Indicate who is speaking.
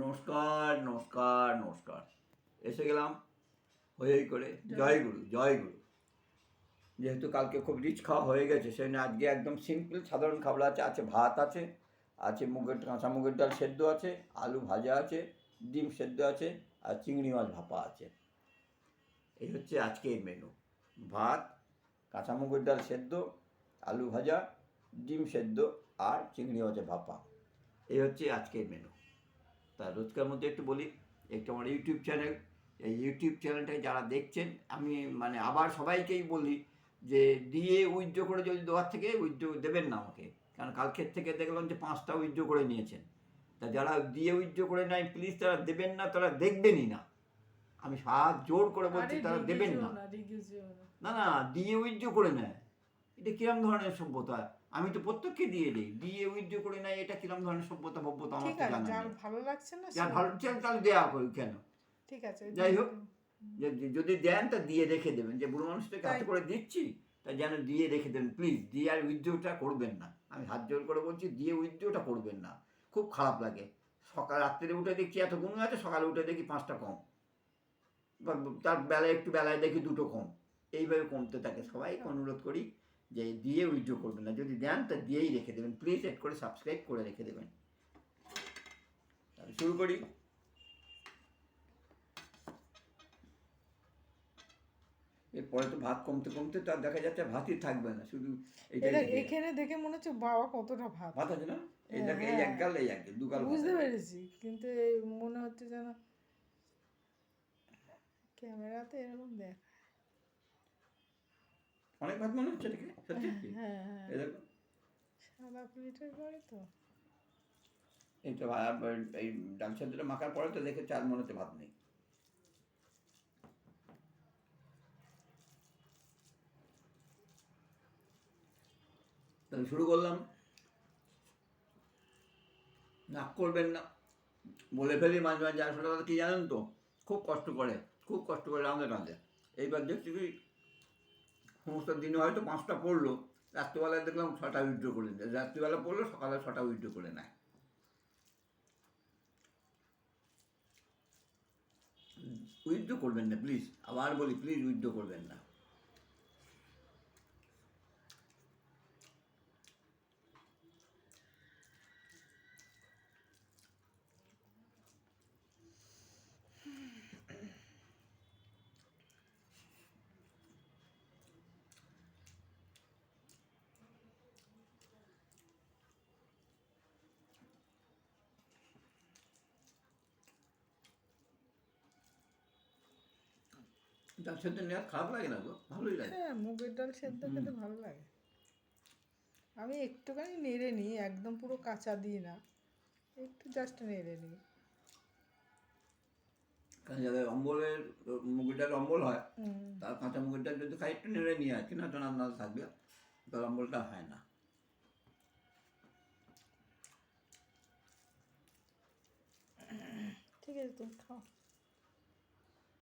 Speaker 1: নমস্কার নমস্কার নমস্কার। এসে গেলাম হয়েই করে। জয় গুরু জয় গুরু। যেহেতু কালকে খুব রিচ খাওয়া হয়ে গেছে, সেই জন্য আজকে একদম সিম্পল সাধারণ খাবার আছে। আছে ভাত আছে আছে মুগের, কাঁচা মুগের ডাল সেদ্ধ আছে, আলু ভাজা আছে, ডিম সেদ্ধ আছে, আর চিংড়ি মাছ ভাপা আছে। এই হচ্ছে আজকের মেনু ভাত, কাঁচা মুগের ডাল সেদ্ধ, আলু ভাজা, ডিম সেদ্ধ, আর চিংড়ি মাছের ভাপা। এই হচ্ছে আজকের মেনু তা রোজকার মধ্যে একটু বলি একটু আমার ইউটিউব চ্যানেল এই ইউটিউব চ্যানেলটাকে যারা দেখছেন আমি মানে আবার সবাইকেই বলি যে দিয়ে উইথড্র করে যদি দেওয়ার থেকে উইথড্র দেবেন না আমাকে। কারণ কালকের থেকে দেখলাম যে পাঁচটা উইথড্র করে নিয়েছেন। তা যারা দিয়ে উইথড্র করে নেয় প্লিজ তারা দেবেন না তারা দেখবেনই না। আমি সাত জোর করে বলছি তারা দেবেন না।
Speaker 2: না না।
Speaker 1: না না দিয়ে উইথড্র করে নেয়। এটা কিরম ধরনের সভ্যতা? আমি তো প্রত্যেককে দিয়ে দিই। দিয়ে উইথড্র করে নেয় এটা কিরম ধরনের সভ্যতা ভব্যতা আমার
Speaker 2: ঠিক
Speaker 1: তো
Speaker 2: আছে
Speaker 1: জানা
Speaker 2: যার ভালো লাগছে না
Speaker 1: যার ভালো চাল তাহলে দেওয়া করি কেন?
Speaker 2: ঠিক আছে
Speaker 1: যাই হোক যদি দেন তা দিয়ে রেখে দেবেন। যে বুড়ো মানুষটাকে হাতে করে দিচ্ছি তা যেন দিয়ে রেখে দেবেন প্লিজ দিয়ে আর উইথড্রটা করবেন না। আমি হাত জোর করে বলছি দিয়ে উইথড্রটা করবেন না। খুব খারাপ লাগে। সকাল রাত্রে উঠে দেখছি এত গুণ আছে সকালে উঠে দেখি পাঁচটা কম। বা তার বেলায় একটু বেলায় দেখি দুটো কম। এইভাবে কমতে থাকে সবাইকে অনুরোধ করি। যে দিয়ে উইথড্র করবেন না। যদি দেন তা দিয়েই রেখে দেবেন। প্লিজ এড করে সাবস্ক্রাইব করে রেখে দেবেন। তাহলে শুরু করি। এরপরে তো ভাত কমতে কমতে তো আর দেখা যাচ্ছে ভাতই থাকবে না। শুধু
Speaker 2: এখানে দেখে মনে হচ্ছে বাবা কতটা ভাত।
Speaker 1: ভাত আছে না? এই দেখে এই এক গাল এই এক দু গাল
Speaker 2: বুঝতে পেরেছি কিন্তু মনে হচ্ছে যেন ক্যামেরাতে এরকম দেখ
Speaker 1: অনেক ভাত মনে হচ্ছে দেখে সত্যি? কি?
Speaker 2: হ্যাঁ হ্যাঁ।
Speaker 1: এই দেখো।
Speaker 2: সাদা প্লেটের পরে তো।
Speaker 1: এই তো আর এই ডাল সেদ্ধটা মাখার পরে তো দেখে চার মনে হচ্ছে ভাত নেই। তাহলে শুরু করলাম। না করবেন না। বলে ফেলি মাঝে মাঝে আসলে কথা কি জানেন তো? খুব কষ্ট করে খুব কষ্ট করে রাঁধে রাঁধে এইবার দেখছি কি সমস্ত দিনে হয়তো পাঁচটা পড়ল, রাত্রিবেলায় দেখলাম ছটা উইড্রো করে দেয় রাত্রিবেলা পড়ল, সকালে ছটা উইড্রো করে নেয়। উইথড্র করবেন না প্লিজ আবার বলি প্লিজ উইথড্র করবেন না। তার সাথে নেওয়া খারাপ লাগে না গো? ভালোই লাগে।
Speaker 2: হ্যাঁ মুগের ডাল সেদ্ধ খেতে ভালো লাগে। আমি একটুখানি নেড়ে নিই একদম পুরো কাঁচা দিই না। একটু জাস্ট নেড়ে নিই।
Speaker 1: যাদের অম্বলের মুগের ডাল অম্বল হয় তার কাঁচা মুগের ডাল যদি খাই একটু নেড়ে নিয়ে আসি না তো না থাকবে তার অম্বলটা হয় না।
Speaker 2: ঠিক আছে তুমি খাও।